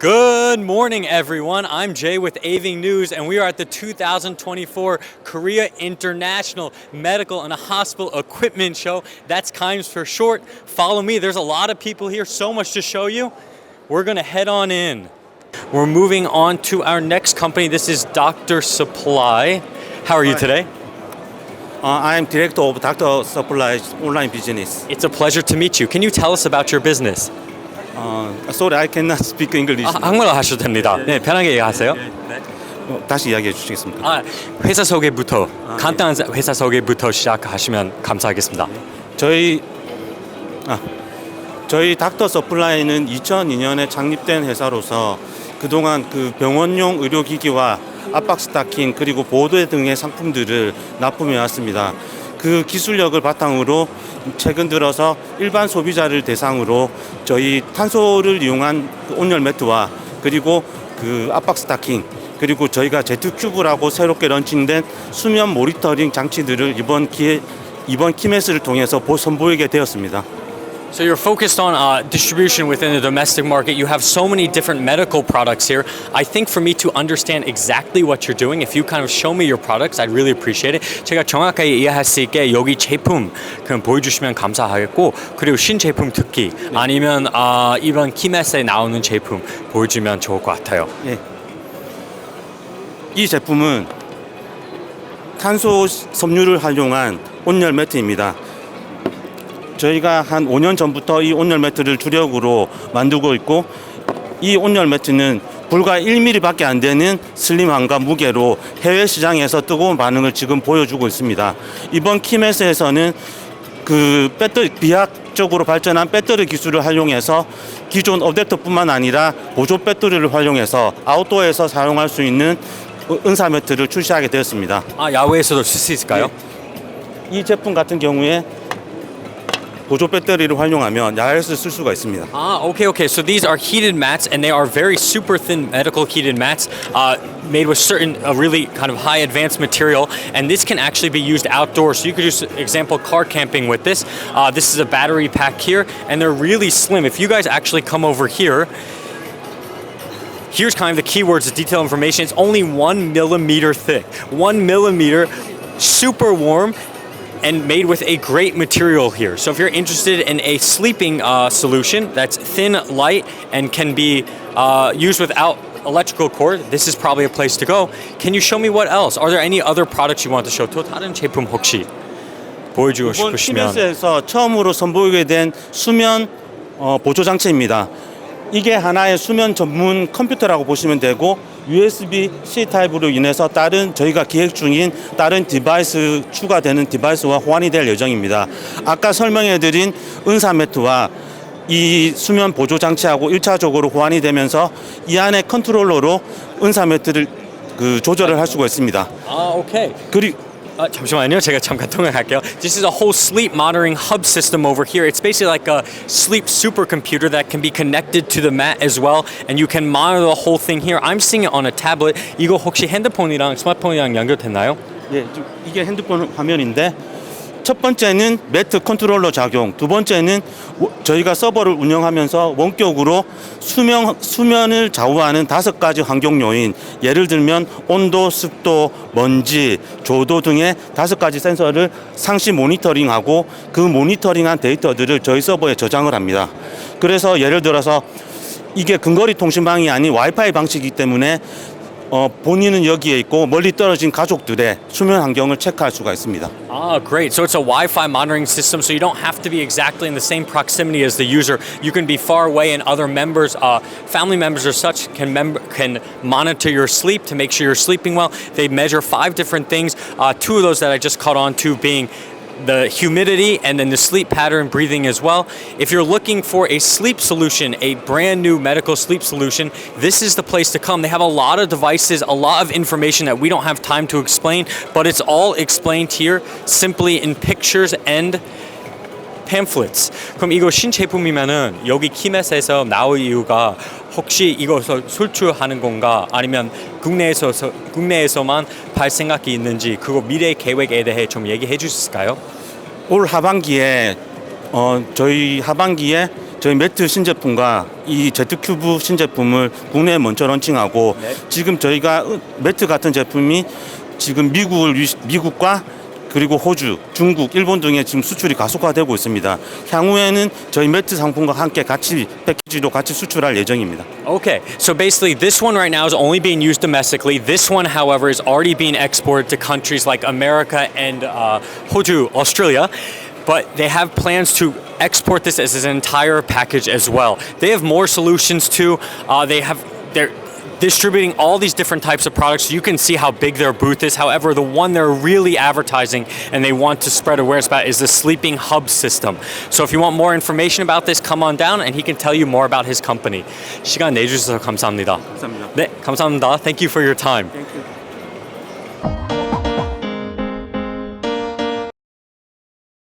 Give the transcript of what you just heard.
Good morning, everyone. I'm Jay with Aving News, and we are at the 2024 Korea International Medical and Hospital Equipment Show. That's KIMS for short. Follow me. There's a lot of people here, so much to show you. We're going to head on in. We're moving on to our next company. This is Dr. Supply. How are you today? Uh, I am director of Dr. Supplies online business. It's a pleasure to meet you. Can you tell us about your business? Uh, sorry, I cannot speak English. 아, 한국어로 하셔도 됩니다. 네, 편하게 얘기하세요. 어, 다시 이야기해 주시겠습니까? 아, 회사 소개부터 간단한 회사 소개부터 시작하시면 감사하겠습니다. 저희 아, 저희 닥터 서플라이는 2002년에 창립된 회사로서 그동안 그 병원용 의료기기와 압박 스타킹 그리고 보호대 등의 상품들을 납품해 왔습니다. 그 기술력을 바탕으로 최근 들어서 일반 소비자를 대상으로 저희 탄소를 이용한 그 온열 매트와 그리고 그 압박 스타킹 그리고 저희가 제트 큐브라고 새롭게 런칭된 수면 모니터링 장치들을 이번 기회 이번 키메스를 통해서 보- 선보이게 되었습니다. So you're focused on uh, distribution within the domestic market. You have so many different medical products here. I think for me to understand exactly what you're doing, if you kind of show me your products, I'd really appreciate it. 제가 정확하게 이해할 수 있게 여기 제품 그럼 보여주시면 감사하겠고 그리고 신제품 특기 아니면 아, 이번 키메스에 나오는 제품 보여주면 좋을 것 같아요. 예. 이 제품은 탄소 섬유를 활용한 온열 매트입니다. 저희가 한 5년 전부터 이 온열 매트를 주력으로 만들고 있고 이 온열 매트는 불과 1mm밖에 안 되는 슬림함과 무게로 해외 시장에서 뜨거운 반응을 지금 보여주고 있습니다. 이번 키메스에서는 그 배터리 비약적으로 발전한 배터리 기술을 활용해서 기존 어댑터뿐만 아니라 보조 배터리를 활용해서 아웃도어에서 사용할 수 있는 은사 매트를 출시하게 되었습니다. 아 야외에서도 쓸 수 있을까요? 이 제품 같은 경우에 보조 배터리를 활용하면 야외에서 쓸 수가 있습니다. Ah, okay, okay. So these are heated mats, and they are very super thin medical heated mats, uh, made with certain uh, really kind of high advanced material. And this can actually be used outdoors. So you could use, example, car camping with this. Uh, this is a battery pack here, and they're really slim. If you guys actually come over here. Here's kind of the keywords, the detailed information. It's only one millimeter thick. One millimeter, super warm, and made with a great material here. So if you're interested in a sleeping uh, solution that's thin, light, and can be uh, used without electrical cord, this is probably a place to go. Can you show me what else? Are there any other products you want to show? 또 다른 제품 혹시 보여주고 이번 싶으시면 키메스에서 처음으로 선보이게 된 수면 어, 보조 장치입니다. 이게 하나의 수면 전문 컴퓨터라고 보시면 되고 USB-C 타입으로 인해서 다른 저희가 기획 중인 다른 디바이스 추가되는 디바이스와 호환이 될 예정입니다. 아까 설명해드린 은사 매트와 이 수면 보조 장치하고 일차적으로 호환이 되면서 이 안에 컨트롤러로 은사 매트를 그 조절을 할 수가 있습니다. 아, 오케이. 그리고 아, 잠시만요. 제가 잠깐 통역할게요. This is a whole sleep monitoring hub system over here. It's basically like a sleep supercomputer that can be connected to the mat as well, and you can monitor the whole thing here. I'm seeing it on a tablet. 이거 혹시 핸드폰이랑 스마트폰이랑 연결됐나요? 예, 좀 이게 핸드폰 화면인데 첫 번째는 매트 컨트롤러 작용, 두 번째는 워- 저희가 서버를 운영하면서 원격으로 수면 수면을 좌우하는 다섯 가지 환경 요인, 예를 들면 온도, 습도, 먼지, 조도 등의 다섯 가지 센서를 상시 모니터링하고 그 모니터링한 데이터들을 저희 서버에 저장을 합니다. 그래서 예를 들어서 이게 근거리 통신망이 아닌 와이파이 방식이기 때문에 어, 본인은 여기에 있고 멀리 떨어진 가족들의 수면 환경을 체크할 수가 있습니다. Ah, great. So it's a Wi-Fi monitoring system, so you don't have to be exactly in the same proximity as the user. You can be far away, and other members, uh, family members or such, can mem- can monitor your sleep to make sure you're sleeping well. They measure five different things. Uh, two of those that I just caught on to being the humidity and then the sleep pattern breathing as well. If you're looking for a sleep solution, a brand new medical sleep solution, this is the place to come. They have a lot of devices, a lot of information that we don't have time to explain, but it's all explained here simply in pictures and pamphlets. 그럼 이거 신제품이면은 여기 키메스에서 나올 이유가 혹시 이것을 수출하는 건가 아니면 국내에서 국내에서만 팔 생각이 있는지 그거 미래 계획에 대해 좀 얘기해 주실까요? 올 하반기에 어, 저희 하반기에 저희 매트 신제품과 이 제트큐브 신제품을 국내에 먼저 런칭하고 네. 지금 저희가 매트 같은 제품이 지금 미국을 위- 미국과 그리고 호주, 중국, 일본 등에 지금 수출이 가속화되고 있습니다. 향후에는 저희 매트 상품과 함께 같이 패키지로 같이 수출할 예정입니다. Okay, so basically, this one right now is only being used domestically. This one, however, is already being exported to countries like America and uh, Hoju, Australia. But they have plans to export this as an entire package as well. They have more solutions too. Uh, they have they're distributing all these different types of products. You can see how big their booth is. However, the one they're really advertising and they want to spread awareness about is the sleeping hub system. So if you want more information about this, come on down and he can tell you more about his company. 시간 내주셔서 감사합니다. 감사합니다. 네, 감사합니다. Thank you for your time. Thank you.